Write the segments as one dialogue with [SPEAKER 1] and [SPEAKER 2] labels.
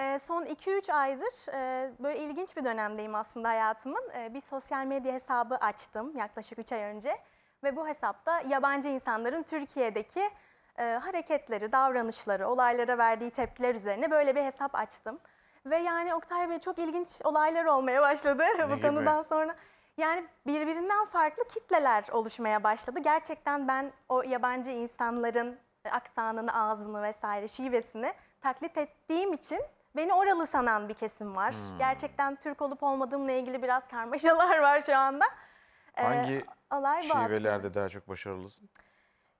[SPEAKER 1] Ee, son 2-3 aydır e, böyle ilginç bir dönemdeyim aslında hayatımın. Ee, bir sosyal medya hesabı açtım yaklaşık 3 ay önce. Ve bu hesapta yabancı insanların Türkiye'deki e, hareketleri, davranışları, olaylara verdiği tepkiler üzerine böyle bir hesap açtım. Ve yani Oktay Bey çok ilginç olaylar olmaya başladı bu
[SPEAKER 2] gibi?
[SPEAKER 1] konudan sonra. Yani birbirinden farklı kitleler oluşmaya başladı. Gerçekten ben o yabancı insanların aksanını, ağzını vesaire şivesini taklit ettiğim için beni oralı sanan bir kesim var.
[SPEAKER 2] Hmm.
[SPEAKER 1] Gerçekten Türk olup olmadığımla ilgili biraz karmaşalar var şu anda. Ee,
[SPEAKER 2] Hangi
[SPEAKER 1] alay bu aslında.
[SPEAKER 2] şivelerde daha çok başarılısın?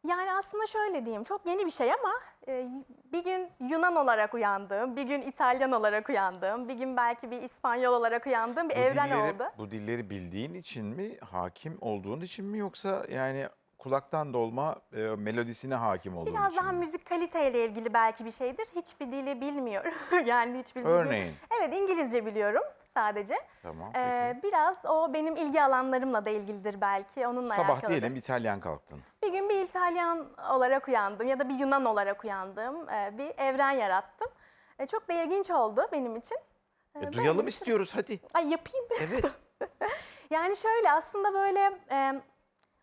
[SPEAKER 1] Yani aslında şöyle diyeyim, çok yeni bir şey ama e, bir gün Yunan olarak uyandığım, bir gün İtalyan olarak uyandığım, bir gün belki bir İspanyol olarak uyandığım bir
[SPEAKER 2] Bu
[SPEAKER 1] evren
[SPEAKER 2] dilleri,
[SPEAKER 1] oldu.
[SPEAKER 2] Bu dilleri bildiğin için mi, hakim olduğun için mi yoksa yani kulaktan dolma e, melodisine hakim olduğun
[SPEAKER 1] Biraz
[SPEAKER 2] için
[SPEAKER 1] daha müzik kaliteyle ilgili belki bir şeydir. Hiçbir dili bilmiyorum. yani hiçbir dili-
[SPEAKER 2] Örneğin?
[SPEAKER 1] Evet İngilizce biliyorum sadece.
[SPEAKER 2] Tamam
[SPEAKER 1] Ee,
[SPEAKER 2] peki.
[SPEAKER 1] biraz o benim ilgi alanlarımla da ilgilidir belki. Onunla
[SPEAKER 2] Sabah
[SPEAKER 1] alakalıdır.
[SPEAKER 2] diyelim İtalyan kalktın.
[SPEAKER 1] Bir gün bir İtalyan olarak uyandım ya da bir Yunan olarak uyandım. Ee, bir evren yarattım. Ee, çok da ilginç oldu benim için. Ee,
[SPEAKER 2] E, duyalım istiyoruz hadi.
[SPEAKER 1] Ay yapayım.
[SPEAKER 2] Evet.
[SPEAKER 1] Yani şöyle aslında böyle e,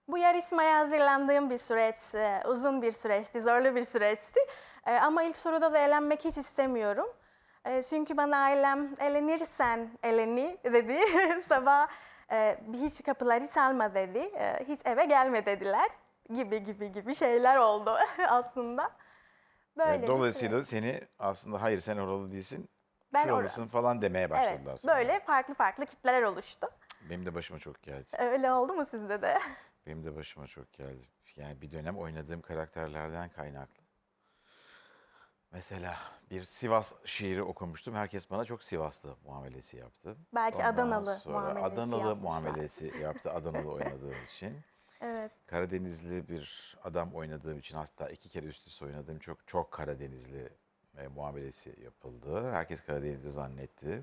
[SPEAKER 1] bu yarışmaya hazırlandığım bir süreç, e, uzun bir süreçti, zorlu bir süreçti. E, ama ilk soruda da elenmek hiç istemiyorum. E, çünkü bana ailem elenirsen eleni dedi. Sabah hiç kapıları çalma dedi. Hiç eve gelme dediler. Gibi gibi gibi şeyler oldu aslında. Böyle
[SPEAKER 2] Yani dolayısıyla seni aslında hayır sen oralı değilsin.
[SPEAKER 1] Ben
[SPEAKER 2] şuralısın falan demeye başladılar
[SPEAKER 1] Evet,
[SPEAKER 2] sana.
[SPEAKER 1] böyle farklı farklı kitleler oluştu.
[SPEAKER 2] Benim de başıma çok geldi.
[SPEAKER 1] Öyle oldu mu sizde de?
[SPEAKER 2] Benim de başıma çok geldi. Yani bir dönem oynadığım karakterlerden kaynaklı. Mesela bir Sivas şiiri okumuştum. Herkes bana çok Sivaslı muamelesi yaptı.
[SPEAKER 1] Belki
[SPEAKER 2] Ondan
[SPEAKER 1] Adanalı muamelesi
[SPEAKER 2] Adanalı
[SPEAKER 1] yapmışlar.
[SPEAKER 2] muamelesi yaptı Adanalı oynadığım için.
[SPEAKER 1] Evet.
[SPEAKER 2] Karadenizli bir adam oynadığım için hatta iki kere üst üste oynadığım çok çok Karadenizli e, muamelesi yapıldı. Herkes Karadenizli zannetti.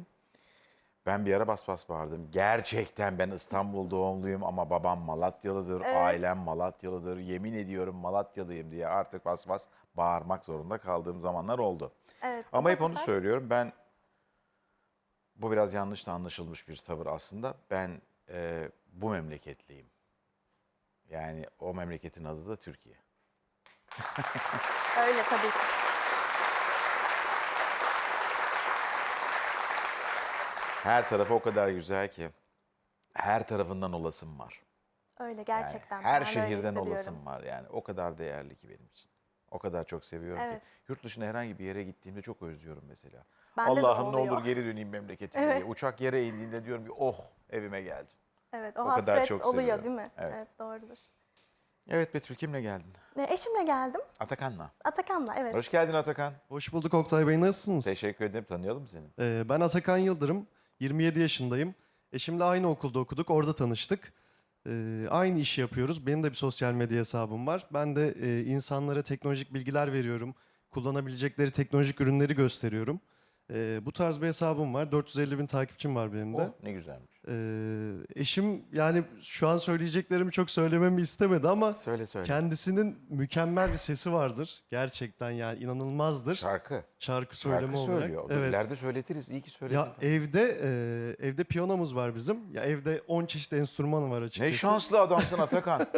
[SPEAKER 2] Ben bir ara bas bas bağırdım. Gerçekten ben İstanbul doğumluyum ama babam Malatyalıdır,
[SPEAKER 1] Evet.
[SPEAKER 2] ailem Malatyalıdır. Yemin ediyorum Malatyalıyım diye artık bas bas bağırmak zorunda kaldığım zamanlar oldu.
[SPEAKER 1] Evet.
[SPEAKER 2] Ama hep onu söylüyorum. Ben bu biraz yanlış da anlaşılmış bir tavır aslında. Ben e, bu memleketliyim. Yani o memleketin adı da Türkiye.
[SPEAKER 1] Öyle tabii ki.
[SPEAKER 2] Her tarafı o kadar güzel ki. Her tarafından olasım var.
[SPEAKER 1] Öyle
[SPEAKER 2] Yani
[SPEAKER 1] gerçekten.
[SPEAKER 2] her
[SPEAKER 1] ben
[SPEAKER 2] şehirden olasım var yani. O kadar değerli ki benim için. O kadar çok seviyorum
[SPEAKER 1] Evet.
[SPEAKER 2] ki. Yurt dışına herhangi bir yere gittiğimde çok özlüyorum mesela. Allah'ım ne olur geri döneyim memleketime
[SPEAKER 1] Evet.
[SPEAKER 2] diye. Uçak yere indiğinde diyorum ki oh evime geldim.
[SPEAKER 1] Evet o,
[SPEAKER 2] O kadar
[SPEAKER 1] hasret
[SPEAKER 2] çok
[SPEAKER 1] oluyor
[SPEAKER 2] seviyorum.
[SPEAKER 1] değil mi?
[SPEAKER 2] Evet.
[SPEAKER 1] doğrudur.
[SPEAKER 2] Evet Betül kimle geldin?
[SPEAKER 1] E, Eşimle geldim.
[SPEAKER 2] Atakan'la.
[SPEAKER 1] Atakan'la evet.
[SPEAKER 2] Hoş geldin Atakan.
[SPEAKER 3] Hoş bulduk Oktay Bey, nasılsınız?
[SPEAKER 2] Teşekkür ederim. Tanıyalım seni.
[SPEAKER 3] Ee, ben Atakan Yıldırım, 27 yaşındayım. Eşimle aynı okulda okuduk, orada tanıştık. Ee, aynı işi yapıyoruz. Benim de bir sosyal medya hesabım var. Ben de e, insanlara teknolojik bilgiler veriyorum. Kullanabilecekleri teknolojik ürünleri gösteriyorum. Ee, bu tarz bir hesabım var. 450 bin takipçim var benim de.
[SPEAKER 2] Oh ne güzelmiş.
[SPEAKER 3] Ee, eşim yani şu an söyleyeceklerimi çok söylememi istemedi ama
[SPEAKER 2] Söyle söyle.
[SPEAKER 3] kendisinin mükemmel bir sesi vardır. Gerçekten yani inanılmazdır.
[SPEAKER 2] Şarkı.
[SPEAKER 3] Şarkı söyleme
[SPEAKER 2] Şarkı
[SPEAKER 3] olarak.
[SPEAKER 2] söylüyor.
[SPEAKER 3] Evet.
[SPEAKER 2] İleride söyletiriz. İyi ki söyledin.
[SPEAKER 3] Ya evde e, evde piyanomuz var bizim. Ya evde 10 çeşit enstrüman var açıkçası.
[SPEAKER 2] ne şanslı adamsın Atakan.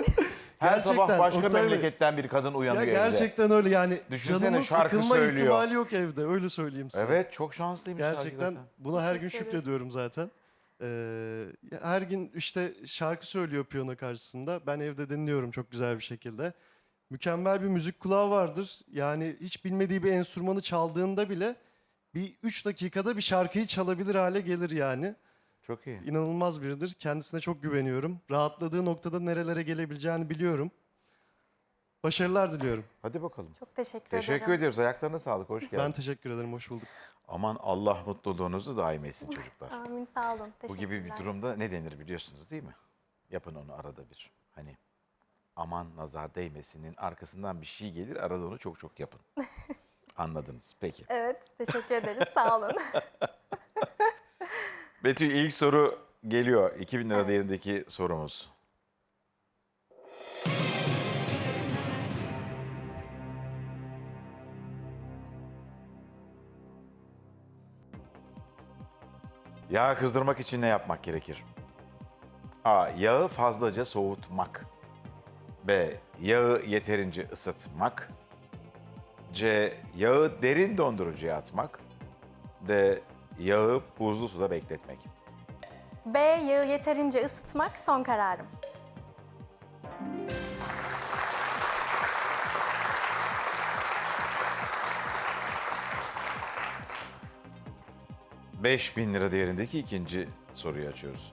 [SPEAKER 2] Her
[SPEAKER 3] Gerçekten,
[SPEAKER 2] sabah başka
[SPEAKER 3] Oktay Bey.
[SPEAKER 2] memleketten bir kadın
[SPEAKER 3] Ya
[SPEAKER 2] uyanıyor evde.
[SPEAKER 3] gerçekten öyle yani.
[SPEAKER 2] Düşünsene,
[SPEAKER 3] canımın
[SPEAKER 2] şarkı
[SPEAKER 3] sıkılma
[SPEAKER 2] söylüyor.
[SPEAKER 3] ihtimali yok evde öyle söyleyeyim size.
[SPEAKER 2] Evet çok şanslıymış.
[SPEAKER 3] Gerçekten
[SPEAKER 2] hakikaten.
[SPEAKER 3] buna her gün
[SPEAKER 1] Teşekkür ederiz.
[SPEAKER 3] şükrediyorum zaten. Ee, ya her gün işte şarkı söylüyor piyano karşısında. Ben evde dinliyorum çok güzel bir şekilde. Mükemmel bir müzik kulağı vardır. Yani hiç bilmediği bir enstrümanı çaldığında bile bir 3 dakikada bir şarkıyı çalabilir hale gelir yani.
[SPEAKER 2] Çok iyi.
[SPEAKER 3] İnanılmaz biridir. Kendisine çok güveniyorum. Rahatladığı noktada nerelere gelebileceğini biliyorum. Başarılar diliyorum.
[SPEAKER 2] Hadi bakalım.
[SPEAKER 1] Çok teşekkür,
[SPEAKER 2] Teşekkür
[SPEAKER 1] ederim.
[SPEAKER 2] ediyoruz. Ayaklarına sağlık. Hoş geldin.
[SPEAKER 3] Ben teşekkür ederim. Hoş bulduk.
[SPEAKER 2] Aman Allah mutluluğunuzu daim etsin çocuklar.
[SPEAKER 1] Amin sağ olun.
[SPEAKER 2] Bu gibi bir
[SPEAKER 1] Teşekkürler.
[SPEAKER 2] durumda ne denir biliyorsunuz değil mi? Yapın onu arada bir. Hani aman nazar değmesinin arkasından bir şey gelir arada onu çok çok yapın. Anladınız. Peki.
[SPEAKER 1] Evet teşekkür ederiz sağ olun.
[SPEAKER 2] Betül ilk soru geliyor. 2000 lira değerindeki sorumuz. Yağı kızdırmak için ne yapmak gerekir? A. Yağı fazlaca soğutmak. B. Yağı yeterince ısıtmak. C. Yağı derin dondurucuya atmak. D. Yağı buzlu suda bekletmek.
[SPEAKER 1] B. Yağı yeterince ısıtmak son kararım.
[SPEAKER 2] Beş bin lira değerindeki ikinci soruyu açıyoruz.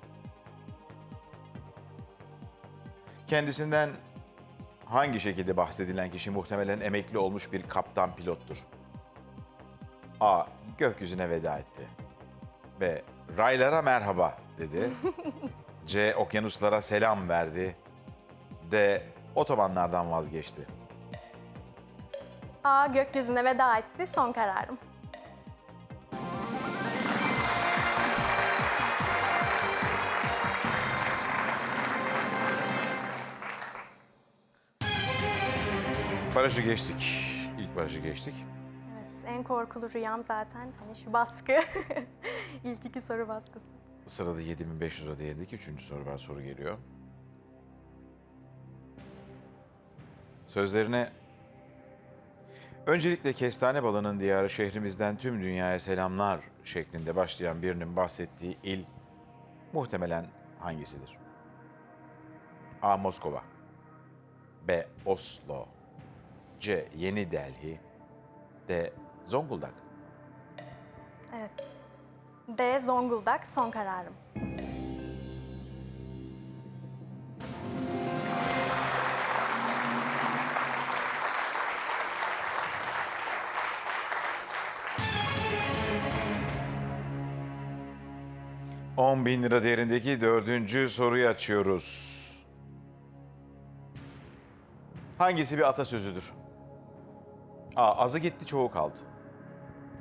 [SPEAKER 2] Kendisinden hangi şekilde bahsedilen kişi muhtemelen emekli olmuş bir kaptan pilottur? A. Gökyüzüne veda etti. B. Raylara merhaba dedi. C. Okyanuslara selam verdi. D. Otobanlardan vazgeçti.
[SPEAKER 1] A. Gökyüzüne veda etti son kararım.
[SPEAKER 2] Barajı geçtik. İlk barajı geçtik.
[SPEAKER 1] En korkulu rüyam zaten hani şu baskı. İlk iki soru baskısı.
[SPEAKER 2] Sırada 7500 lira değerindeki üçüncü soru var. Soru geliyor. Sözlerine Öncelikle kestane balının diyarı şehrimizden tüm dünyaya selamlar şeklinde başlayan birinin bahsettiği il muhtemelen hangisidir? A. Moskova B. Oslo C. Yeni Delhi D. Zonguldak
[SPEAKER 1] Evet. D. Zonguldak son kararım.
[SPEAKER 2] On bin lira değerindeki dördüncü soruyu açıyoruz. Hangisi bir atasözüdür? A. Azı gitti çoğu kaldı.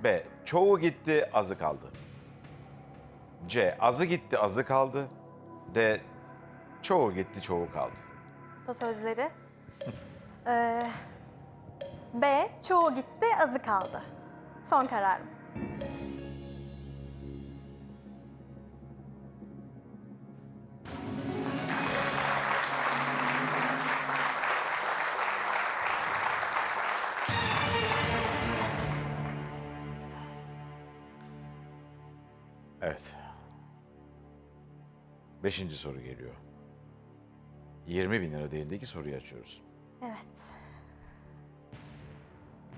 [SPEAKER 2] B. Çoğu gitti azı kaldı. C. Azı gitti azı kaldı. D. Çoğu gitti çoğu kaldı.
[SPEAKER 1] Atasözleri. Ee, B. Çoğu gitti, azı kaldı. Son kararım.
[SPEAKER 2] Evet. Beşinci soru geliyor. 20 bin lira değerindeki soruyu açıyoruz.
[SPEAKER 1] Evet.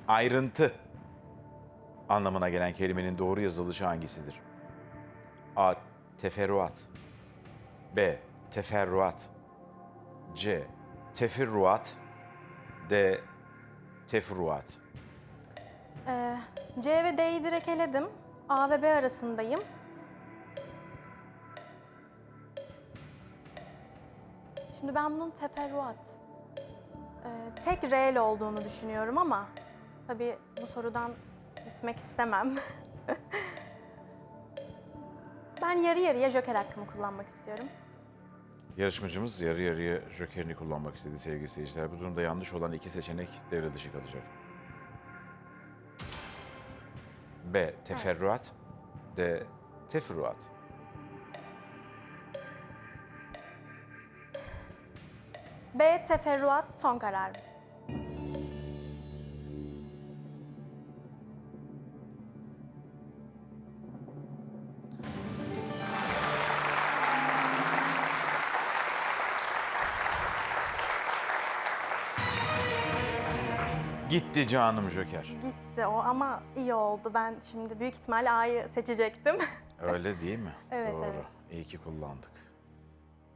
[SPEAKER 2] Ayrıntı anlamına gelen kelimenin doğru yazılışı hangisidir? A. Teferruat B. Teferruat C. Tefirruat D. Tefruat
[SPEAKER 1] Ee, C ve D'yi direkt eledim. A ve B arasındayım. Şimdi ben bunun teferruat, e, tek R ile olduğunu düşünüyorum ama tabii bu sorudan gitmek istemem. ben yarı yarıya joker hakkımı kullanmak istiyorum.
[SPEAKER 2] Yarışmacımız yarı yarıya jokerini kullanmak istedi sevgili seyirciler. Bu durumda yanlış olan iki seçenek devre dışı kalacak. B. Teferruat D. Tefruat
[SPEAKER 1] B teferruat son kararım.
[SPEAKER 2] Gitti canım joker.
[SPEAKER 1] Gitti o ama iyi oldu. Ben şimdi büyük ihtimalle A'yı seçecektim.
[SPEAKER 2] Öyle değil mi?
[SPEAKER 1] Evet,
[SPEAKER 2] Doğru.
[SPEAKER 1] evet.
[SPEAKER 2] İyi ki kullandık.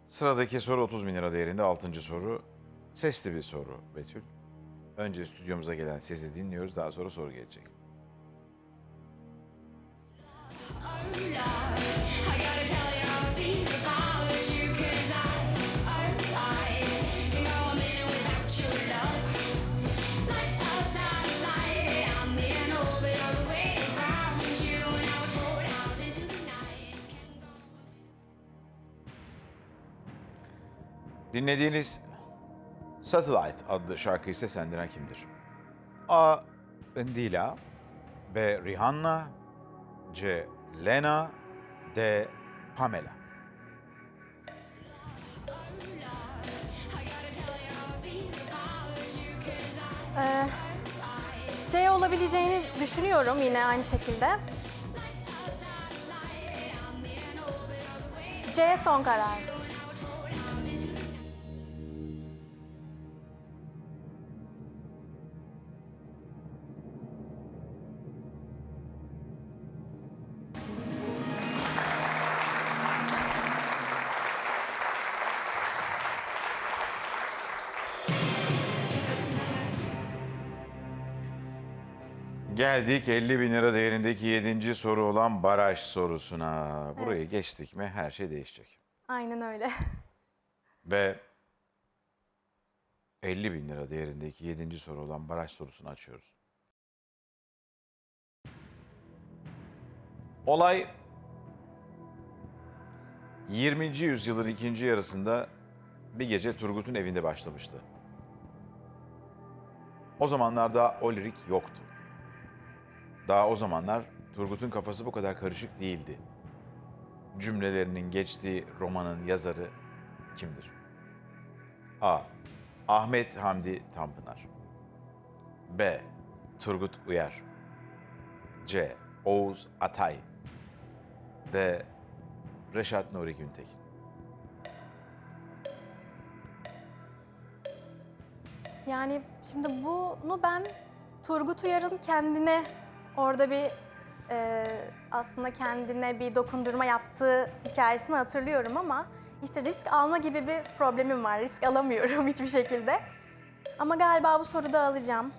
[SPEAKER 2] Sıradaki soru 30 bin lira değerinde 6. soru. Sesli bir soru Betül. Önce stüdyomuza gelen sesi dinliyoruz. Daha sonra soru gelecek. Dinlediğiniz Satellite adlı şarkıyı seslendiren kimdir? A. Indila B. Rihanna C. Lena D. Pamela.
[SPEAKER 1] Ee, C olabileceğini düşünüyorum yine aynı şekilde. C son karar.
[SPEAKER 2] Geldik 50 bin lira değerindeki 7. soru olan baraj sorusuna. Burayı geçtik mi her şey değişecek.
[SPEAKER 1] Aynen öyle.
[SPEAKER 2] Ve 50 bin lira değerindeki 7. soru olan baraj sorusunu açıyoruz. Olay 20. yüzyılın ikinci yarısında bir gece Turgut'un evinde başlamıştı. O zamanlarda Olirik yoktu. Daha o zamanlar Turgut'un kafası bu kadar karışık değildi. Cümlelerinin geçtiği romanın yazarı kimdir? A. Ahmet Hamdi Tanpınar B. Turgut Uyar C. Oğuz Atay D. Reşat Nuri Güntekin
[SPEAKER 1] Yani şimdi bunu ben Turgut Uyar'ın kendine orada bir e, aslında kendine bir dokundurma yaptığı hikayesini hatırlıyorum ama işte risk alma gibi bir problemim var. Risk alamıyorum hiçbir şekilde. Ama galiba bu soruda alacağım.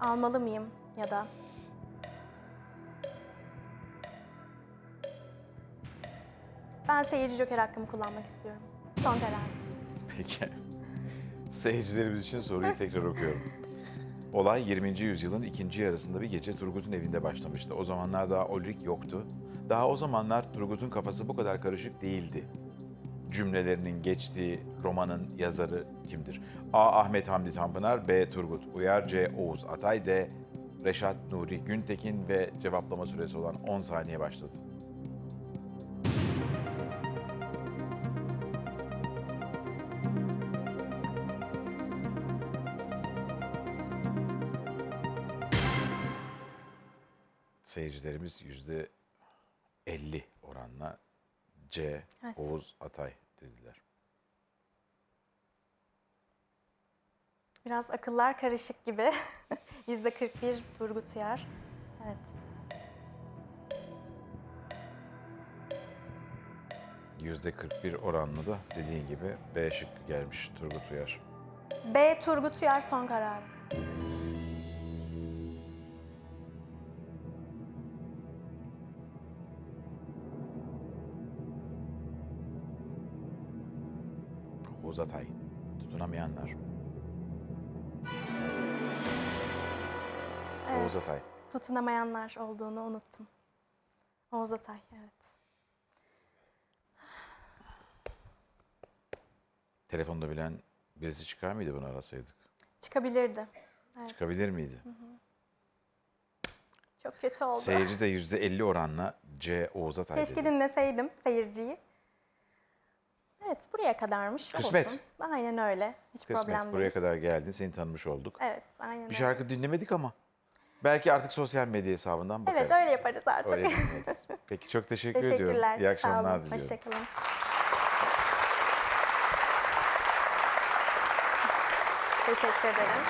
[SPEAKER 1] Almalı mıyım ya da? Ben seyirci joker hakkımı kullanmak istiyorum. Son karar.
[SPEAKER 2] Peki. Seyircilerimiz için soruyu tekrar okuyorum. Olay 20. yüzyılın ikinci yarısında bir gece Turgut'un evinde başlamıştı. O zamanlar daha Ulrich yoktu. Daha o zamanlar Turgut'un kafası bu kadar karışık değildi. Cümlelerinin geçtiği romanın yazarı kimdir? A. Ahmet Hamdi Tanpınar, B. Turgut Uyar, C. Oğuz Atay, D. Reşat Nuri Güntekin ve cevaplama süresi olan 10 saniye başladı. Seyircilerimiz yüzde 50 oranla C.
[SPEAKER 1] Evet.
[SPEAKER 2] Oğuz Atay dediler.
[SPEAKER 1] Biraz akıllar karışık gibi. Yüzde 41 Turgut Uyar. Evet.
[SPEAKER 2] Yüzde 41 oranlı da dediğin gibi B şıkkı gelmiş Turgut Uyar.
[SPEAKER 1] B Turgut Uyar son karar.
[SPEAKER 2] Oğuz Atay. Tutunamayanlar.
[SPEAKER 1] Evet.
[SPEAKER 2] Oğuz Atay.
[SPEAKER 1] Tutunamayanlar olduğunu unuttum. Oğuz Atay, evet.
[SPEAKER 2] Telefonda bilen birisi çıkar mıydı bunu arasaydık?
[SPEAKER 1] Çıkabilirdi.
[SPEAKER 2] Çıkabilir miydi?
[SPEAKER 1] Çok kötü oldu.
[SPEAKER 2] Seyirci de yüzde 50 oranla C. Oğuz Atay
[SPEAKER 1] Keşke
[SPEAKER 2] dedi.
[SPEAKER 1] dinleseydim seyirciyi. Evet, buraya kadarmış.
[SPEAKER 2] Kısmet.
[SPEAKER 1] Olsun. Aynen öyle. Hiç
[SPEAKER 2] Kısmet
[SPEAKER 1] problem
[SPEAKER 2] buraya
[SPEAKER 1] değil.
[SPEAKER 2] kadar geldin. Seni tanımış olduk.
[SPEAKER 1] Evet, aynen
[SPEAKER 2] Bir
[SPEAKER 1] öyle.
[SPEAKER 2] şarkı dinlemedik ama. Belki artık sosyal medya hesabından bakarız.
[SPEAKER 1] Evet, öyle yaparız artık.
[SPEAKER 2] Öyle dinleriz. Peki çok teşekkür ediyorum.
[SPEAKER 1] Teşekkürler.
[SPEAKER 2] İyi akşamlar
[SPEAKER 1] Sağ olun.
[SPEAKER 2] diliyorum.
[SPEAKER 1] Hoşçakalın. Teşekkür ederim.